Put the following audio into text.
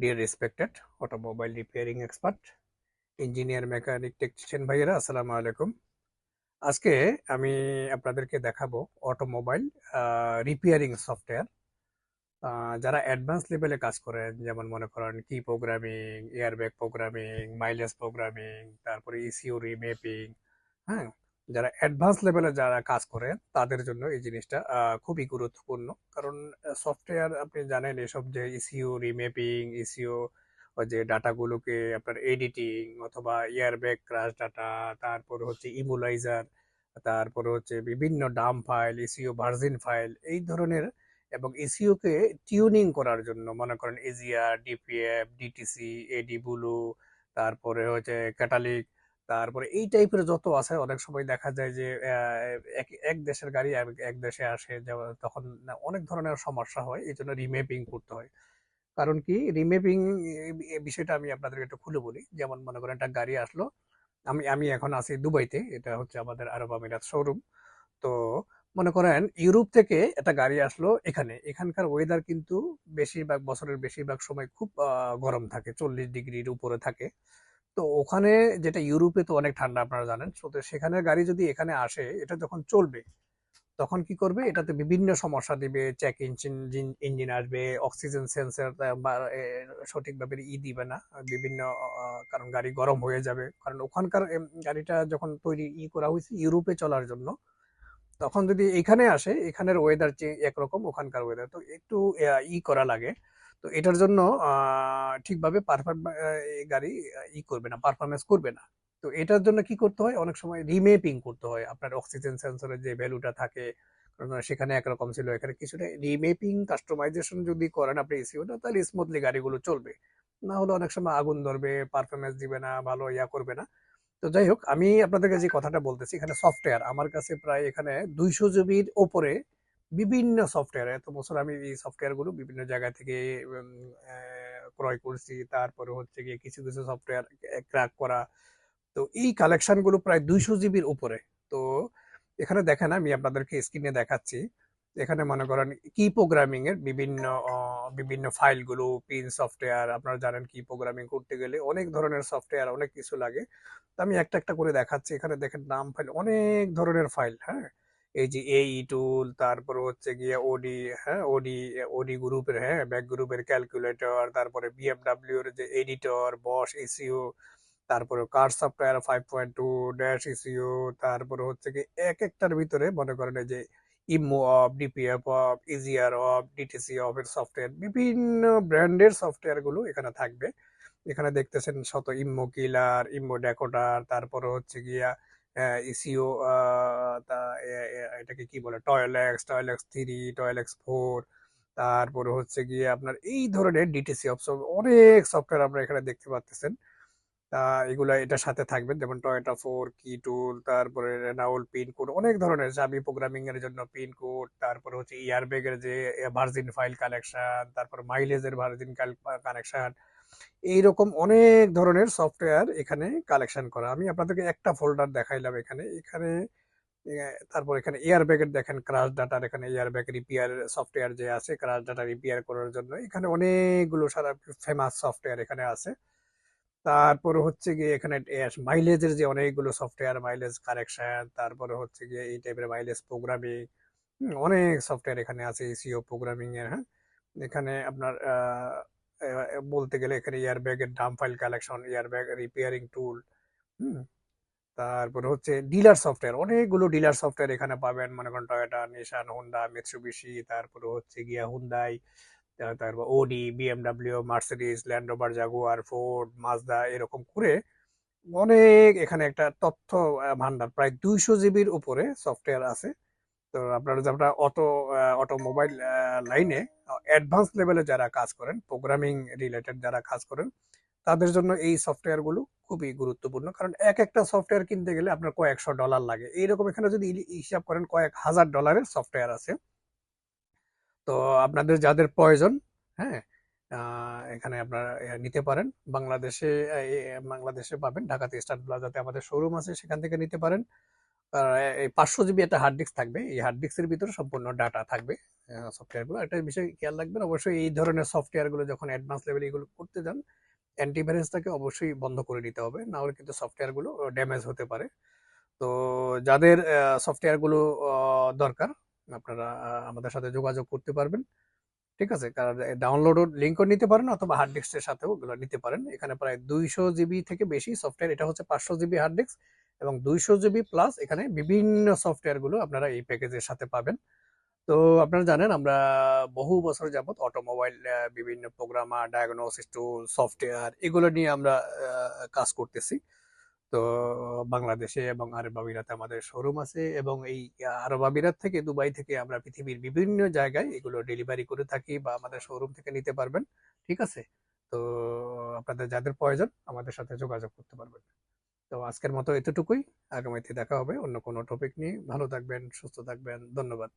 Dear respected automobile repairing expert engineer mechanic technician ভাইয়েরা, আসসালামু আলাইকুম। আজকে আমি আপনাদেরকে দেখাবো অটোমোবাইল রিপেয়ারিং সফটওয়্যার যারা অ্যাডভান্স লেভেলে কাজ করেন, যেমন মনে করেন কি programming airbag programming mileage programming তারপরে ইসিও রিমেপিং হ্যাঁ? যারা অ্যাডভান্স লেভেলে যারা কাজ করে তাদের জন্য এই জিনিসটা খুবই গুরুত্বপূর্ণ। কারণ সফটওয়্যার আপনি জানেন এসব যে ইসিও রিমেপিং ইসিও যে ডাটাগুলোকে আপনার এডিটিং অথবা এয়ারব্যাগ ক্রাশ ডাটা তারপর হচ্ছে ইমুলাইজার তারপরে হচ্ছে বিভিন্ন ডাম ফাইল ইসিও ভার্জিন ফাইল এই ধরনের এবং ইসিও কে টিউনিং করার জন্য মনে করেন AGR DPF DTC AdBlue তারপরে হচ্ছে ক্যাটালিক তারপরে এই টাইপের যত আছে, অনেক সময় দেখা যায় যে এক দেশের গাড়ি এক- দেশে আসে তখন অনেক ধরনের সমস্যা হয় এই জন্য রিমেপিং করতে হয়। কারণ কি রিমেপিং বিষয়টা আমি আপনাদেরকে একটু খুলে বলি। যেমন মনে করেন একটা গাড়ি আসলো, আমি আমি এখন আছি দুবাইতে, এটা হচ্ছে আমাদের আরব আমিরাত শোরুম তো মনে করেন ইউরোপ থেকে একটা গাড়ি আসলো এখানে, এখানকার ওয়েদার কিন্তু বেশিরভাগ বছরের বেশিরভাগ সময় খুব গরম থাকে, চল্লিশ ডিগ্রির উপরে থাকে। তো ওখানে যেটা ইউরোপে তো অনেক ঠান্ডা আপনারা জানেন, তো সেখানের গাড়ি যদি এখানে আসে, এটা যখন চলবে, তখন কি করবে? এটাতে বিভিন্ন সমস্যা দিবে চেক ইঞ্জিন ইঞ্জিন আসবে অক্সিজেন সেন্সর সঠিকভাবে ই দিবে না, বিভিন্ন কারণ গাড়ি গরম হয়ে যাবে। কারণ ওখানকার গাড়িটা যখন তৈরি ই করা হয়েছে ইউরোপে চলার জন্য, তখন যদি এখানে আসে, এখানের ওয়েদার একরকম ওখানকার ওয়েদার তো একটু ই করা লাগে। তো এটার জন্য ঠিকভাবে পারফরম গাড়ি ই করবে না পারফরমেন্স করবে না। তো এটার জন্য কি করতে হয়? অনেক সময় রিমেপিং করতে হয়। আপনার অক্সিজেন সেন্সরের যে ভ্যালুটা থাকে সেখানে একরকম ছিল, এখানে কিছুটা রিমেপিং কাস্টমাইজেশন যদি করেন আপনি এসিওটা তাহলে স্মুথলি গাড়িগুলো চলবে। না হলে অনেক সময় আগুন ধরবে পারফরমেন্স দিবে না, ভালো ইয়া করবে না। তো যাই হোক, আমি আপনাদেরকে যে কথাটা বলতেছি, এখানে সফটওয়্যার আমার কাছে প্রায় এখানে দুইশো জিবির ওপরে বিভিন্ন সফটওয়্যার এত বছর আমি এই সফটওয়্যারগুলো বিভিন্ন জায়গা থেকে ক্রয় করছি। তারপরে হচ্ছে গিয়ে কিছু কিছু সফটওয়্যার ক্র্যাক করা। তো এই কালেকশনগুলো প্রায় দুইশো জিবির উপরে। তো এখানে দেখেন, আমি আপনাদেরকে স্ক্রিনে দেখাচ্ছি। এখানে মনে করেন কি প্রোগ্রামিং এর বিভিন্ন বিভিন্ন ফাইলগুলো পিন সফটওয়্যার আপনারা জানেন কি প্রোগ্রামিং করতে গেলে অনেক ধরনের সফটওয়্যার অনেক কিছু লাগে। তো আমি একটা একটা করে দেখাচ্ছি। এখানে দেখেন, নাম ফাইল অনেক ধরনের ফাইল হ্যাঁ? এই যে এই টুল তারপর হচ্ছে গিয়ে ওডি হ্যাঁ? ওডি ওডি গ্রুপের হ্যাঁ? ব্যাক গ্রুপের ক্যালকুলেটর তারপরে বিএমডাব্লিউ এর যে এডিটর বস এসিও তারপরে car software five point two dash ECU তারপরে হচ্ছে কি এক একটার ভিতরে মনে করেন যে immo off DPF off EGR off DTC off এর সফটওয়্যার বিভিন্ন ব্র্যান্ডের সফটওয়্যারগুলো এখানে থাকবে। এখানে দেখতেছেন শত ইমো কিলার ইমো ডেকোডার তারপরে হচ্ছে গিয়া ইসিও তা এটাকে কি বলে? টয়েলেক্স টয়েলেক্স থ্রি, টয়েলেক্স ফোর, তারপরে হচ্ছে গিয়ে আপনার এই ধরনের ডিটিসি অফ অনেক সফটওয়্যার আপনারা এখানে দেখতে পাচ্ছেন তা, এগুলা এটার সাথে থাকবে, যেমন টয়োটা ফোর কি টুল তারপরে রেনাউল পিন কোড অনেক ধরনের চাবি প্রোগ্রামিং এর জন্য পিন কোড তারপরে হচ্ছে ইয়ারব্যাগ এর যে ভার্জিন ফাইল কালেকশন তারপর মাইলেজের ভার্জিন কানেকশন এইরকম অনেক ধরনের সফটওয়্যার এখানে কালেকশন করা। আমি আপনাদেরকে একটা ফোল্ডার দেখাইলাম এখানে। এখানে তারপর এখানে এয়ার ব্যাগের দেখেন ক্রাশ ডাটার এখানে এয়ার ব্যাগ রিপেয়ার সফটওয়্যার যে আছে, ক্রাশ ডাটা রিপেয়ার করার জন্য। এখানে অনেকগুলো সারা ফেমাস সফটওয়্যার এখানে আছে। তারপর হচ্ছে গিয়ে এখানে মাইলেজের যে অনেকগুলো সফটওয়্যার মাইলেজ কারেকশন তারপরে হচ্ছে গিয়ে এই টাইপের মাইলেজ প্রোগ্রামিং অনেক সফটওয়্যার এখানে আছে, এসিও প্রোগ্রামিং এর হ্যাঁ। এখানে আপনার বলতে গেলে এখানে এয়ারব্যাগ এর dump file collection airbag repairing tool তারপরে হচ্ছে ডিলার সফটওয়্যার অনেকগুলো ডিলার সফটওয়্যার এখানে পাবেন। মনে করেন টয়োটা নিশান হোন্ডা মিৎসুবিশি তারপরে হচ্ছে গিয়া হুন্দাই তারপর Audi BMW Mercedes Land Rover Jaguar Ford Mazda এরকম করে অনেক এখানে একটা তথ্য ভান্ডার। প্রায় দুইশো জিবির উপরে সফটওয়্যার আছে। তো আপনারা যারা অটো অটোমোবাইল লাইনে অ্যাডভান্স লেভেলে যারা কাজ করেন প্রোগ্রামিং রিলেটেড যারা কাজ করেন, তাদের জন্য এই সফটওয়্যারগুলো খুবই গুরুত্বপূর্ণ। কারণ এক একটা সফটওয়্যার কিনতে গেলে আপনার কয়েকশো ডলার লাগে। এইরকম এখানে যদি হিসাব করেন, কয়েক হাজার ডলারের সফটওয়্যার আছে। তো আপনাদের যাদের প্রয়োজন হ্যাঁ এখানে আপনারা নিতে পারেন। বাংলাদেশে বাংলাদেশে পাবেন। ঢাকাতে স্টার প্লাজাতে আমাদের শোরুম আছে, সেখান থেকে নিতে পারেন। পাঁচশো জিবি একটা হার্ড ডিস্ক থাকবে। এই হার্ড ডিস্কের ভিতরে সম্পূর্ণ ডাটা থাকবে সফটওয়্যারগুলো। একটা বিষয় খেয়াল রাখবেন অবশ্যই এই ধরনের সফটওয়্যারগুলো যখন অ্যাডভান্স লেভেলে এগুলো করতে যান অ্যান্টিভাইরাসটাকে অবশ্যই বন্ধ করে নিতে হবে। না হলে কিন্তু সফটওয়্যারগুলো ড্যামেজ হতে পারে। তো যাদের সফটওয়্যারগুলো আহ, দরকার আপনারা আমাদের সাথে যোগাযোগ করতে পারবেন। ঠিক আছে? কারণ ডাউনলোড লিঙ্কও নিতে পারেন অথবা হার্ড ডিস্কের সাথেও ওগুলো নিতে পারেন। এখানে প্রায় দুইশো জিবি থেকে বেশি সফটওয়্যার এটা হচ্ছে পাঁচশো জিবি হার্ড ডিস্ক এবং দুইশো জিবি প্লাস এখানে বিভিন্ন সফটওয়্যারগুলো আপনারা এই প্যাকেজের সাথে পাবেন। তো আপনারা জানেন, আমরা বহু বছর যাবত অটোমোবাইল বিভিন্ন প্রোগ্রামার ডায়াগনোসিস টুল সফটওয়্যার এগুলো নিয়ে আমরা কাজ করতেছি। তো বাংলাদেশে এবং আরব আমিরাতে আমাদের শোরুম আছে এবং এই আরব আমিরাত থেকে দুবাই থেকে আমরা পৃথিবীর বিভিন্ন জায়গায় এগুলো ডেলিভারি করে থাকি বা আমাদের শোরুম থেকে নিতে পারবেন। ঠিক আছে? তো আপনাদের যাদের প্রয়োজন আমাদের সাথে যোগাযোগ করতে পারবেন। তো আজকের মতো এতটুকুই। আগামীতে দেখা হবে অন্য কোনো টপিক নিয়ে। ভালো থাকবেন, সুস্থ থাকবেন। ধন্যবাদ।